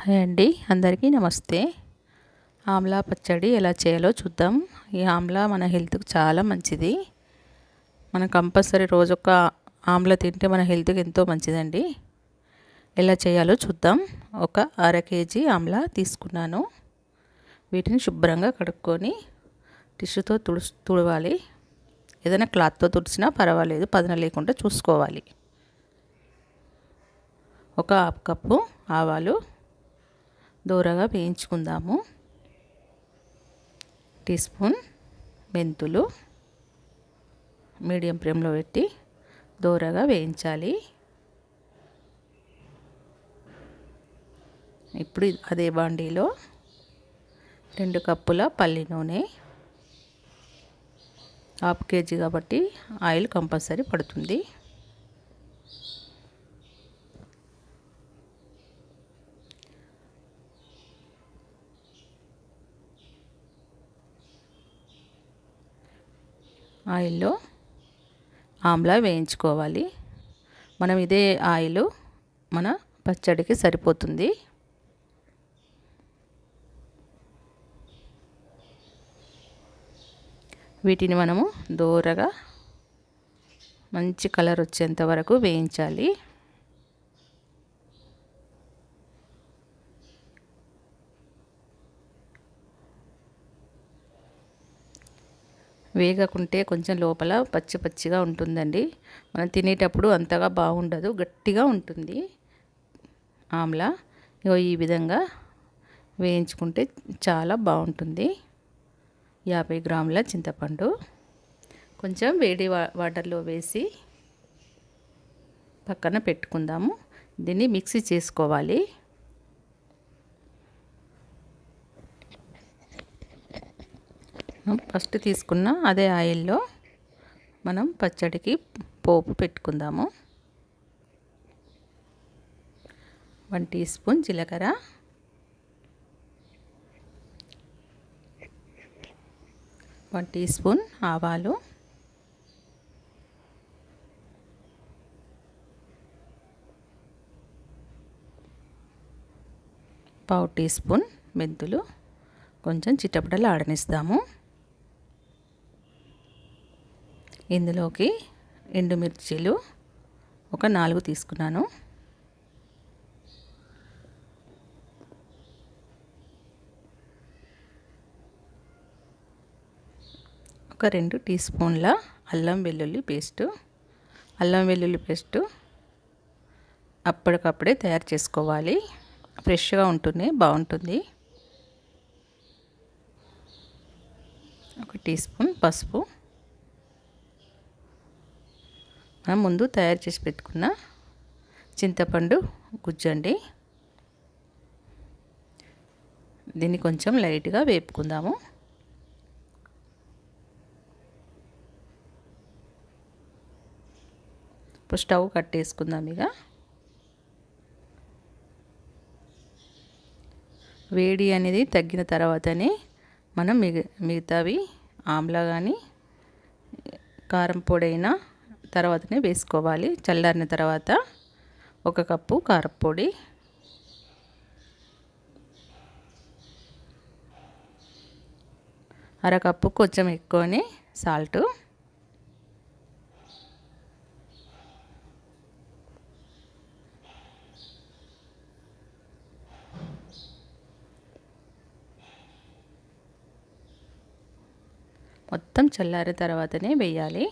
Hi అండి అందరికీ నమస్తే. ఆమ్లా పచ్చడి ఎలా చేయాలో చూద్దాం. ఈ ఆమ్లా మన హెల్త్కి చాలా మంచిది. మనం కంపల్సరీ రోజు ఒక ఆమ్లా తింటే మన హెల్త్కి ఎంతో మంచిదండి. ఎలా చేయాలో చూద్దాం. ఒక అర కేజీ ఆమ్లా తీసుకున్నాను. వీటిని శుభ్రంగా కడుక్కొని టిష్యూతో తుడుచు తుడవాలి. ఏదైనా క్లాత్తో తుడిచినా పర్వాలేదు పదన లేకుండా చూసుకోవాలి. ఒక హాఫ్ కప్పు ఆవాలు దూరగా వేయించుకుందాము. టీ స్పూన్ మెంతులు మీడియం ఫ్లేమ్లో పెట్టి దూరగా వేయించాలి. ఇప్పుడు అదే బాండీలో రెండు కప్పుల పల్లి నూనె హాఫ్ కేజీ కాబట్టి ఆయిల్ కంపల్సరీ పడుతుంది. ఆయిల్లో ఆమ్లా వేయించుకోవాలి. మనం ఇదే ఆయిల్ మన పచ్చడికి సరిపోతుంది. వీటిని మనము దూరగా మంచి కలర్ వచ్చేంత వరకు వేయించాలి. వేగకుంటే కొంచెం లోపల పచ్చి పచ్చిగా ఉంటుందండి. మనం తినేటప్పుడు అంతగా బాగుండదు గట్టిగా ఉంటుంది. ఆమ్లా. ఇగో ఈ విధంగా వేయించుకుంటే చాలా బాగుంటుంది. యాభై గ్రాముల చింతపండు. కొంచెం వేడి వాటర్లో వేసి పక్కన పెట్టుకుందాము. దీన్ని మిక్సీ చేసుకోవాలి. ఫస్ట్ తీసుకున్న అదే ఆయిల్లో మనం పచ్చడికి పోపు పెట్టుకుందాము. వన్ టీ స్పూన్ జీలకర్ర. వన్ టీ స్పూన్ ఆవాలు. పావు టీ స్పూన్ మెంతులు. కొంచెం చిట్టపటలు ఆడనిస్తాము. ఇందులోకి ఎండుమిర్చీలు ఒక నాలుగు తీసుకున్నాను. ఒక రెండు టీ స్పూన్ల అల్లం వెల్లుల్లి పేస్టు. అల్లం వెల్లుల్లి పేస్టు అప్పటికప్పుడే తయారు చేసుకోవాలి. ఫ్రెష్గా ఉంటుంది బాగుంటుంది. ఒక టీ స్పూన్ పసుపు మనం ముందు తయారు చేసి పెట్టుకున్న చింతపండు గుజ్జండి. దీన్ని కొంచెం లైట్గా వేపుకుందాము. ఇప్పుడు స్టవ్ కట్టేసుకుందాం ఇక. వేడి అనేది తగ్గిన తర్వాతనే మనం మిగ మిగతావి ఆమ్లా కానీ కారం పొడైనా తర్వాతనే వేసుకోవాలి. చల్లారిన తర్వాత ఒక కప్పు కారపొడి. అరకప్పు కొంచెం ఎక్కువని సాల్ట్ మొత్తం చల్లారిన తర్వాతనే వేయాలి.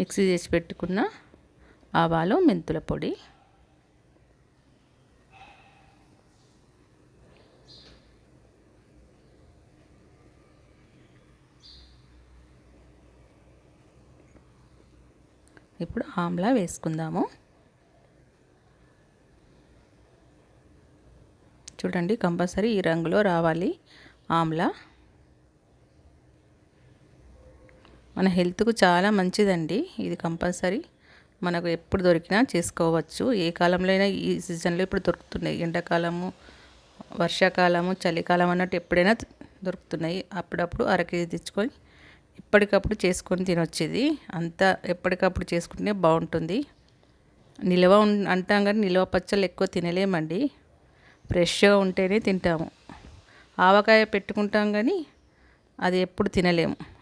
మిక్సీ చేసి పెట్టుకున్న ఆవాలు మెంతుల పొడి. ఇప్పుడు ఆమ్లా వేసుకుందాము. చూడండి కంపల్సరీ ఈ రంగులో రావాలి ఆమ్లా. మన హెల్త్కు చాలా మంచిదండి. ఇది కంపల్సరీ. మనకు ఎప్పుడు దొరికినా చేసుకోవచ్చు. ఏ కాలంలో అయినా ఈ సీజన్లో ఇప్పుడు దొరుకుతున్నాయి. ఎండాకాలము వర్షాకాలము చలికాలం అన్నట్టు ఎప్పుడైనా దొరుకుతున్నాయి. అప్పుడప్పుడు అర కేజీ తెచ్చుకొని ఎప్పటికప్పుడు చేసుకొని తినొచ్చేది. అంతా ఎప్పటికప్పుడు చేసుకుంటే బాగుంటుంది. నిల్వ అంటాం కానీ నిల్వ పచ్చళ్ళు ఎక్కువ తినలేమండి. ఫ్రెష్గా ఉంటేనే తింటాము. ఆవకాయ పెట్టుకుంటాం కానీ అది ఎప్పుడు తినలేము.